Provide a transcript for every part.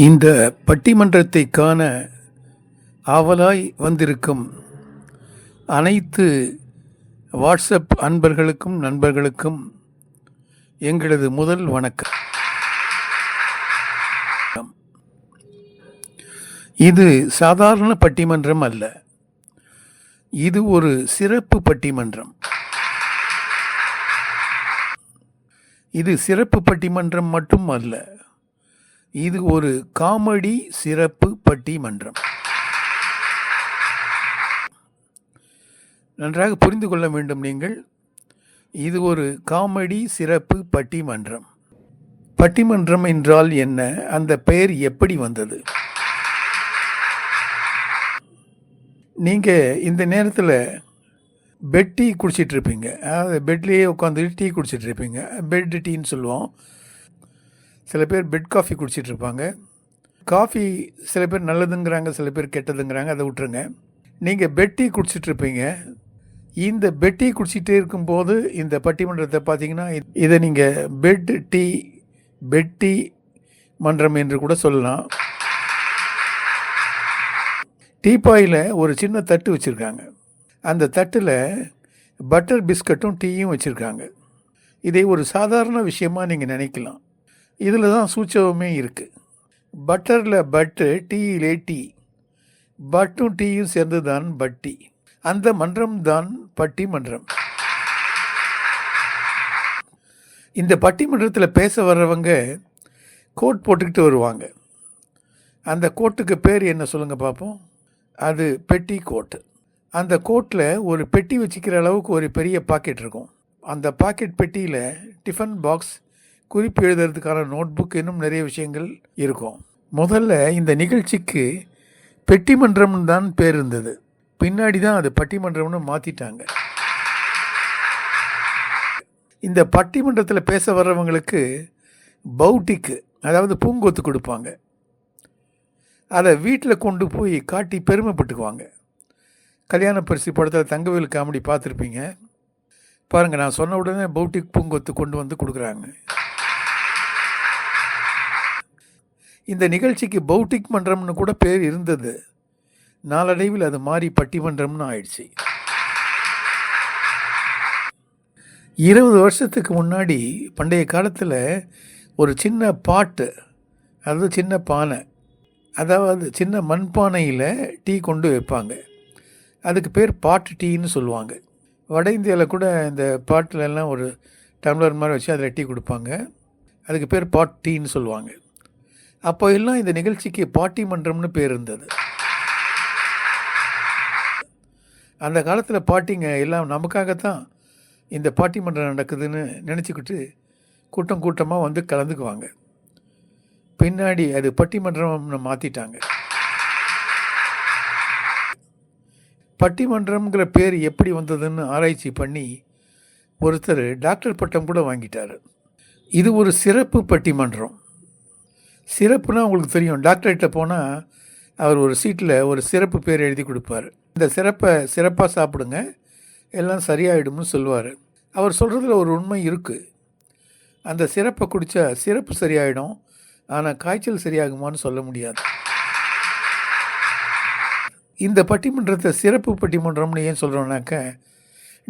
இந்த பட்டிமன்றத்தை காண ஆவலாய் வந்திருக்கும் அனைத்து வாட்ஸ்அப் அன்பர்களுக்கும் நண்பர்களுக்கும் எங்களது முதல் வணக்கம். இது சாதாரண பட்டிமன்றம் அல்ல. இது ஒரு சிறப்பு பட்டிமன்றம். இது சிறப்பு பட்டிமன்றம் மட்டும் அல்ல. இது ஒரு காமெடி சிறப்பு பட்டிமன்றம். நன்றாக புரிந்து கொள்ள வேண்டும் நீங்கள். இது ஒரு காமெடி சிறப்பு பட்டிமன்றம். பட்டிமன்றம் என்றால் என்ன? அந்த பெயர் எப்படி வந்தது? நீங்கள் இந்த நேரத்தில் பெட் டீ குடிச்சிட்ருப்பீங்க அதாவது பெட்லேயே உட்காந்துட்டு டீ குடிச்சிட்ருப்பீங்க பெட் டீன்னு சொல்லுவோம். சில பேர் பெட் காஃபி குடிச்சிட்டு இருப்பாங்க காஃபி சில பேர் நல்லதுங்கிறாங்க சில பேர் கெட்டதுங்கிறாங்க அதை விட்டுருங்க. நீங்கள் பெட்டி குடிச்சிட்டு இருப்பீங்க இந்த பெட் டீ குடிச்சிட்டே இருக்கும்போது இந்த பட்டிமன்றத்தை பார்த்தீங்கன்னா இதை நீங்கள் பெட் டீ பெட் டீ மன்றம் என்று கூட சொல்லலாம். டீப்பாயில் ஒரு சின்ன தட்டு வச்சுருக்காங்க. அந்த தட்டில் பட்டர் பிஸ்கட்டும் டீயும் வச்சுருக்காங்க. இதை ஒரு சாதாரண விஷயமாக நீங்கள் நினைக்கலாம். இதில் தான் சூச்சகமே இருக்குது பட்டரில் பட்டு டீயிலே டீ. பட்டும் டீயும் சேர்ந்து தான் பட்டி. அந்த மன்றம் தான் பட்டி மன்றம். இந்த பட்டிமன்றத்தில் பேச வர்றவங்க கோட் போட்டுக்கிட்டு வருவாங்க. அந்த கோட்டுக்கு பேர் என்ன சொல்லுங்கள் பார்ப்போம் அது பெட்டி கோட். அந்த கோட்டில் ஒரு பெட்டி வச்சுக்கிற அளவுக்கு ஒரு பெரிய பாக்கெட் இருக்கும். அந்த பாக்கெட் பெட்டியில் டிஃபன் பாக்ஸ் குறிப்பு எழுதுறதுக்கான நோட்புக் இன்னும் நிறைய விஷயங்கள் இருக்கும். முதல்ல இந்த நிகழ்ச்சிக்கு பெட்டிமன்றம்னு தான் பேர் இருந்தது. பின்னாடி தான் அது பட்டிமன்றம்னு மாற்றிட்டாங்க இந்த பட்டிமன்றத்தில் பேச வர்றவங்களுக்கு பௌட்டிக்கு அதாவது பூங்கொத்து கொடுப்பாங்க. அதை வீட்டில் கொண்டு போய் காட்டி பெருமைப்பட்டுக்குவாங்க. கல்யாண பரிசு படத்தில் தங்கவேல் காமெடி பார்த்துருப்பீங்க. பாருங்கள் நான் சொன்ன உடனே பௌட்டிக் பூங்கொத்து கொண்டு வந்து கொடுக்குறாங்க. இந்த நிகழ்ச்சிக்கு பௌட்டிக் மன்றம்னு கூட பேர் இருந்தது. நாளடைவில் அது மாறி பட்டிமன்றம்னு ஆயிடுச்சு. இருபது வருஷத்துக்கு முன்னாடி பண்டைய காலத்தில் ஒரு சின்ன பாட்டு அதாவது சின்ன பானை அதாவது சின்ன மண்பானையில் டீ கொண்டு வைப்பாங்க. அதுக்கு பேர் பாட்டு டீன்னு சொல்லுவாங்க. வட இந்தியாவில் கூட இந்த பாட்டில் எல்லாம் ஒரு டம்ளர் மாதிரி வச்சு அதில் டீ கொடுப்பாங்க. அதுக்கு பேர் பாட் டீன்னு சொல்லுவாங்க. அப்போ எல்லாம் இந்த நிகழ்ச்சிக்கு பாட்டி மன்றம்னு பேர் இருந்தது. அந்த காலத்தில் பாட்டிங்க எல்லாம் நமக்காகத்தான் இந்த பாட்டி மன்றம் நடக்குதுன்னு நினச்சிக்கிட்டு கூட்டம் கூட்டமாக வந்து கலந்துக்குவாங்க. பின்னாடி அது பட்டிமன்றம்னு மாற்றிட்டாங்க பட்டிமன்றம்ங்கிற பேர் எப்படி வந்ததுன்னு ஆராய்ச்சி பண்ணி ஒருத்தர் டாக்டர் பட்டம் கூட வாங்கிட்டார். இது ஒரு சிறப்பு பட்டிமன்றம். சிறப்புனா உங்களுக்கு தெரியும். டாக்டர்கிட்ட போனால் அவர் ஒரு சீட்டில் ஒரு சிறப்பு பேர் எழுதி கொடுப்பார். இந்த சிறப்பை சிறப்பாக சாப்பிடுங்க. எல்லாம் சரியாயிடும்னு சொல்லுவார். அவர் சொல்கிறதுல ஒரு உண்மை இருக்குது அந்த சிறப்பை குடித்தா சிறப்பு சரியாயிடும். ஆனால் காய்ச்சல் சரியாகுமான்னு சொல்ல முடியாது. இந்த பட்டிமன்றத்தை சிறப்பு பட்டிமன்றம்னு ஏன் சொல்கிறோன்னாக்க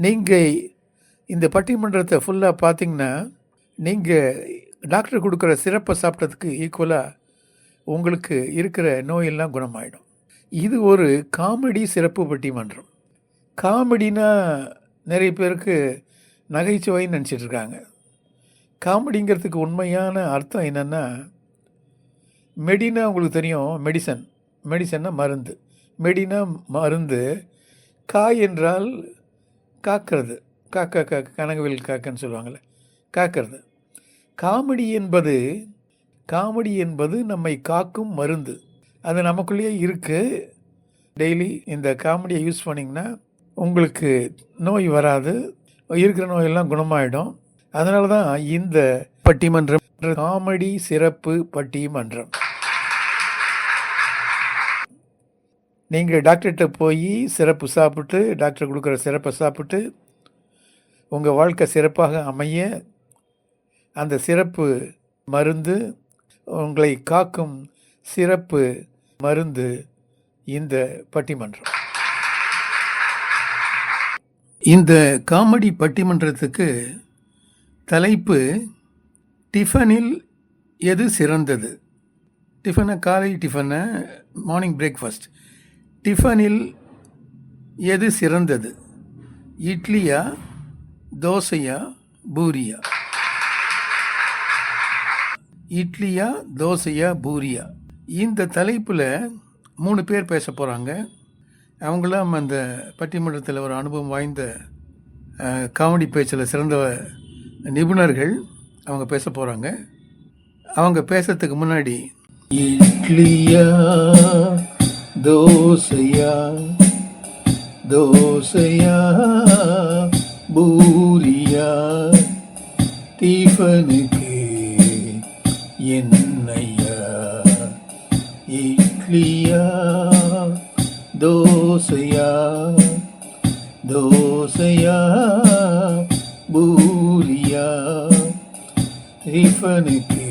நீங்கள் இந்த பட்டிமன்றத்தை ஃபுல்லாக பார்த்தீங்கன்னா நீங்கள் டாக்டர் கொடுக்குற சிறப்பை சாப்பிட்டதுக்கு ஈக்குவலாக உங்களுக்கு இருக்கிற நோயெல்லாம் குணமாயிடும். இது ஒரு காமெடி சிறப்பு பட்டிமன்றம் காமெடினா நிறைய பேருக்கு நகைச்சுவைன்னு நினச்சிட்டு இருக்காங்க. காமெடிங்கிறதுக்கு உண்மையான அர்த்தம் என்னென்னா மெடினா உங்களுக்கு தெரியும் மெடிசன் மெடிசன்னா மருந்து. மெடினா மருந்து காய் என்றால் காக்கிறது. காக்கா காக்க கனகவில் காக்கன்னு சொல்லுவாங்கள்ல காக்கிறது. காமெடி என்பது காமெடி என்பது நம்மை காக்கும் மருந்து. அது நமக்குள்ளேயே இருக்குது டெய்லி இந்த காமெடியை யூஸ் பண்ணிங்கன்னா உங்களுக்கு நோய் வராது. இருக்கிற நோயெல்லாம் குணமாயிடும். அதனால தான் இந்த பட்டிமன்றம் காமெடி சிறப்பு பட்டிமன்றம். நீங்கள் டாக்டர்கிட்ட போய் சிறப்பு சாப்பிட்டு டாக்டர் கொடுக்குற சிறப்பை சாப்பிட்டு உங்கள் வாழ்க்கை சிறப்பாக அமைய அந்த சிறப்பு மருந்து உங்களை காக்கும் சிறப்பு மருந்து இந்த பட்டிமன்றம். இந்த காமெடி பட்டிமன்றத்துக்கு தலைப்பு டிஃபனில் எது சிறந்தது? டிஃபனை காலை டிஃபனை மார்னிங் பிரேக்ஃபாஸ்ட். டிஃபனில் எது சிறந்தது? இட்லியா தோசையா பூரியா? இட்லியா தோசையா பூரியா? இந்த தலைப்பில் மூணு பேர் பேச போகிறாங்க அவங்களாம் அந்த பட்டிமன்றத்தில் ஒரு அனுபவம் வாய்ந்த காமெடி பேச்சில் சிறந்த நிபுணர்கள் அவங்க பேச போகிறாங்க அவங்க பேசுறதுக்கு முன்னாடி இட்லியா தோசையா தோசையா பூரியா டிஃபனுக்கு என்னையா? இட்லியா? தோசையா? தோசையா? பூரியா? டிஃபனுக்கு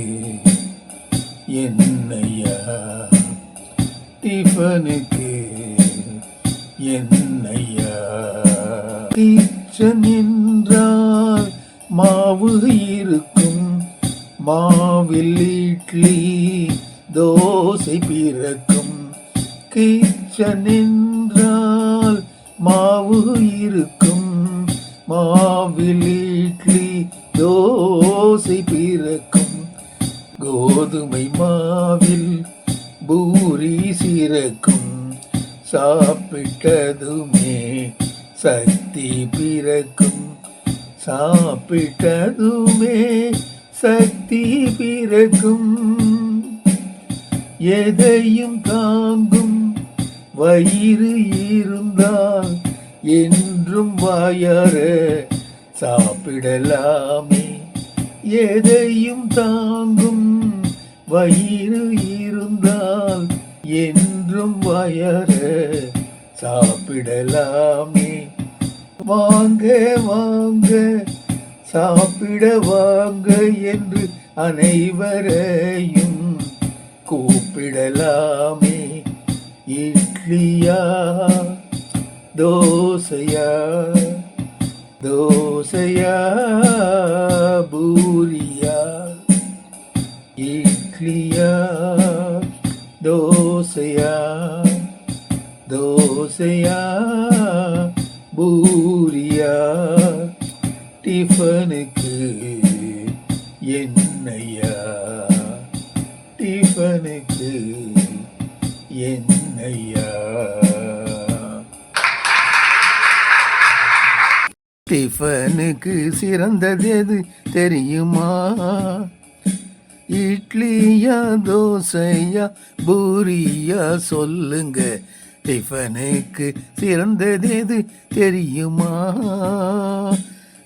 என்னையா? டிஃபனுக்கு என்னையா? டீச்சன் என்றால் மாவு இருக்கும். மாவில் இட்லி தோசை பிறக்கும். கிச்சன் என்றால் மாவு இருக்கும். மாவில் இட்லி தோசை பிறக்கும். கோதுமை மாவில் பூரி சிறக்கும். சாப்பிட்டதுமே சக்தி பிறக்கும். சாப்பிட்டதுமே சக்தி பிறக்கும். எதையும் தாங்கும் வயிறு இருந்தால் என்றும் வாயார சாப்பிடலாமே. எதையும் தாங்கும் வயிறு இருந்தால் என்றும் வயர சாப்பிடலாமே. வாங்க வாங்க சாப்பிட வாங்க என்று அனைவரையும் கூப்பிடலாமே. இட்லியா? தோசையா? தோசையா? பூரியா? இட்லியா? தோசையா? தோசையா? பூரியா? டிஃபனுக்கு என்னையா? டிஃபனுக்கு என்னையா? டிஃபனுக்கு சிறந்தது எது தெரியுமா? இட்லியா தோசையா பூரியா? சொல்லுங்க. டிஃபனுக்கு சிறந்தது எது தெரியுமா?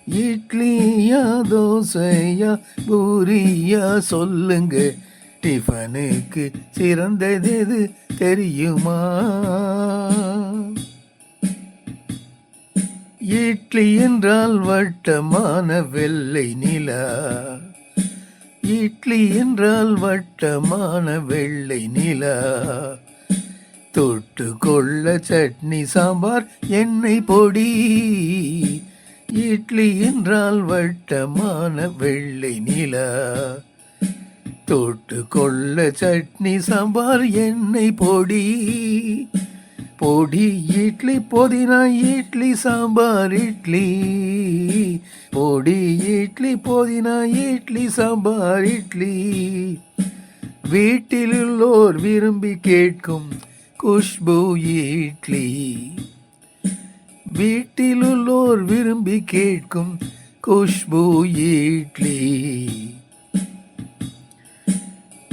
இட்லியா தோசையா பூரியா சொல்லுங்க. டிஃபனுக்கு சிறந்தது எது தெரியுமா? இட்லி என்றால் வட்டமான வெள்ளை நிலா. இட்லி என்றால் வட்டமான வெள்ளை நிலா. தொட்டு கொள்ள சட்னி சாம்பார் எண்ணெய் பொடி. இட்லி என்றால் வட்டமான வெள்ளை நிலா. தொட்டு கொள்ள சட்னி சாம்பார் எண்ணெய் பொடி. பொடி இட்லி புதினா இட்லி சாம்பார் இட்லி. பொடி இட்லி புதினா இட்லி சாம்பார் இட்லி. வீட்டில் உள்ளோர் விரும்பி கேட்கும் குஷ்பு இட்லி. வீட்டிலுள்ளோர் விரும்பி கேட்கும் குஷ்பு இட்லி.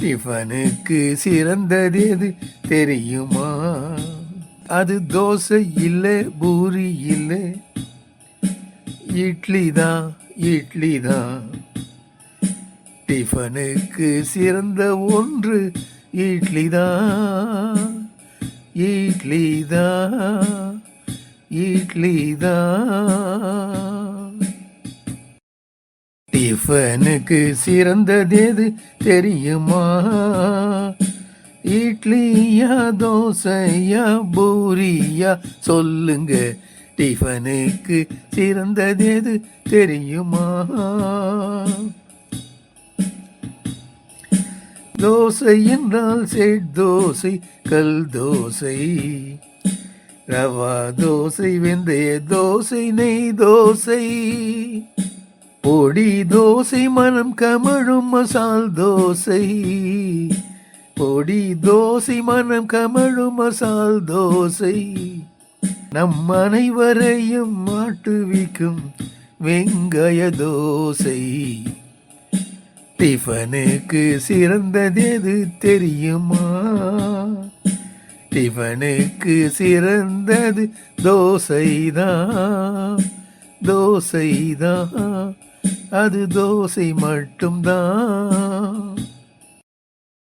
டிஃபனுக்கு சிறந்தது எது தெரியுமா? அது தோசை இல்லை பூரி இல்லை. இட்லி தான் இட்லி தான். டிஃபனுக்கு சிறந்த ஒன்று இட்லி தான் இட்லி தான். இட்லி தான் டிஃபனுக்கு சிறந்தது எது தெரியுமா? இட்லியா தோசையா பூரியா? சொல்லுங்க டிஃபனுக்கு சிறந்தது எது தெரியுமா? தோசை என்றால் செட் தோசை கல் தோசை. ரவா தோசை வெந்தய தோசை நெய் தோசை. பொடி தோசை மனம் கமழும் மசால் தோசை. பொடி தோசை மனம் கமழும் மசால் தோசை. நம் அனைவரையும் மாட்டுவிக்கும் வெங்காய தோசை. டிஃபனுக்கு சிறந்தது எது தெரியுமா? டிஃபனுக்கு சிறந்தது தோசைதான் தோசைதான் அது தோசை மட்டும்தான்.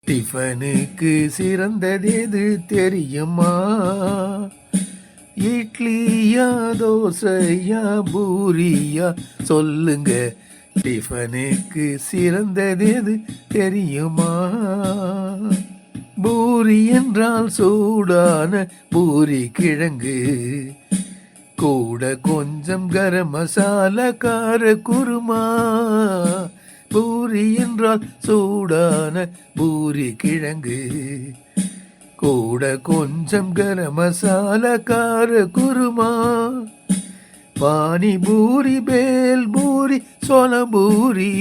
டிஃபனுக்கு சிறந்தது எது தெரியுமா? இட்லியா தோசையா பூரியா? சொல்லுங்க டிஃபனுக்கு சிறந்தது எது தெரியுமா? பூரி என்றால் சூடான பூரி கிழங்கு. கூட கொஞ்சம் கரம் மசாலா கார குருமா. பூரி என்றால் சூடான பூரி கிழங்கு. கூட கொஞ்சம் கரம் மசாலா கார குருமா. பானி பூரி பேல் பூரி சோள பூரி.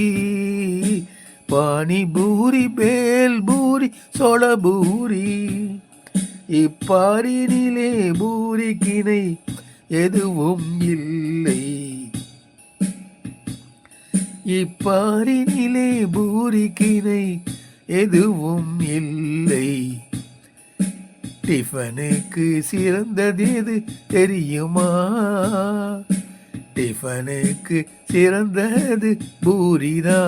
பானி பூரி பேல் பூரி சோள பூரி. இப்பாரினிலே பூரி கிணை எதுவும் இல்லை. இப்பாரினிலே பூரி கிணை எதுவும் இல்லை. டிஃபனுக்கு சிறந்தது எது தெரியுமா? டிஃபனுக்கு சிறந்தது பூரிதா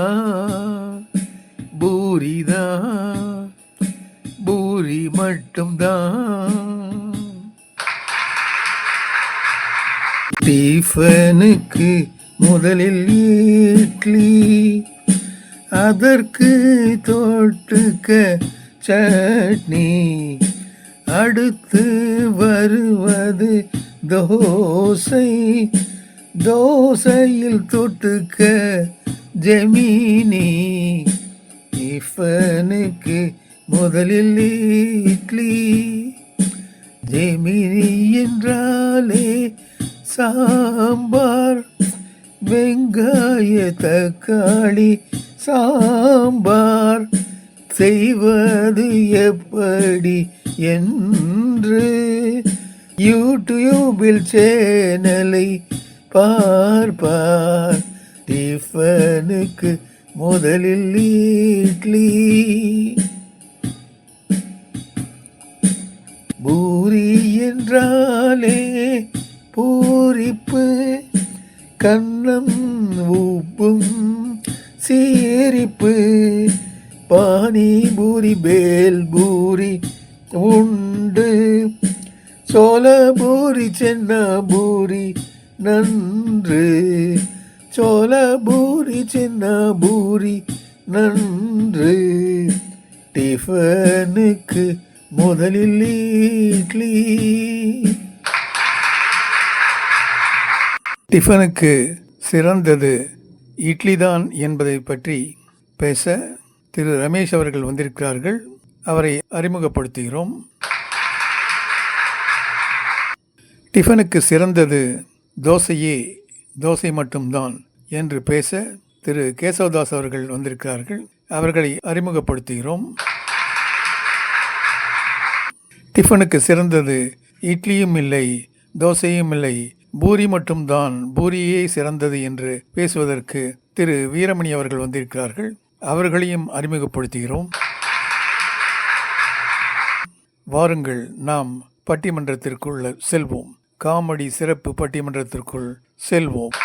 பூரிதா பூரி மட்டும்தான் டிஃபனுக்கு முதலில் இட்லி அதற்கு தோட்டுக்க சட்னி அடுத்து வருவது தோசை தோசையில் தொட்டுக்க ஜெமினி. இஃபனுக்கு முதலில் இட்லி. ஜெமினி என்றாலே சாம்பார். வெங்காய தக்காளி சாம்பார். செய்வது எப்படி என்று யூடியூபில் சேனலை பார்ப்பார். டிஃபனுக்கு முதலில் இட்லி. பூரி என்றாலே பூரிப்பு கண்ணம் உப்பும் சீரிப்பு. பானி பூரி பேல் பூரி உண்டு. சோள பூரி சென்னா பூரி நன்று. சோல பூரி சின்ன பூரி நன்று. டிஃபனுக்கு முதலில் இட்லி. டிஃபனுக்கு சிறந்தது இட்லி தான் என்பதை பற்றி பேச திரு ரமேஷ் அவர்கள் வந்திருக்கிறார்கள். அவரை அறிமுகப்படுத்துகிறோம். டிஃபனுக்கு சிறந்தது தோசையே தோசை மட்டும்தான் என்று பேச திரு கேசவதாஸ் அவர்கள் வந்திருக்கிறார்கள். அவர்களை அறிமுகப்படுத்துகிறோம். டிஃபனுக்கு சிறந்தது இட்லியும் இல்லை தோசையும் இல்லை. பூரி மட்டும்தான் பூரியே சிறந்தது என்று பேசுவதற்கு திரு வீரமணி அவர்கள் வந்திருக்கிறார்கள். அவர்களையும் அறிமுகப்படுத்துகிறோம். வாருங்கள் நாம் பட்டிமன்றத்திற்குள்ள செல்வோம். காமெடி சிறப்பு பட்டிமன்றத்திற்குள் செல்வோம்.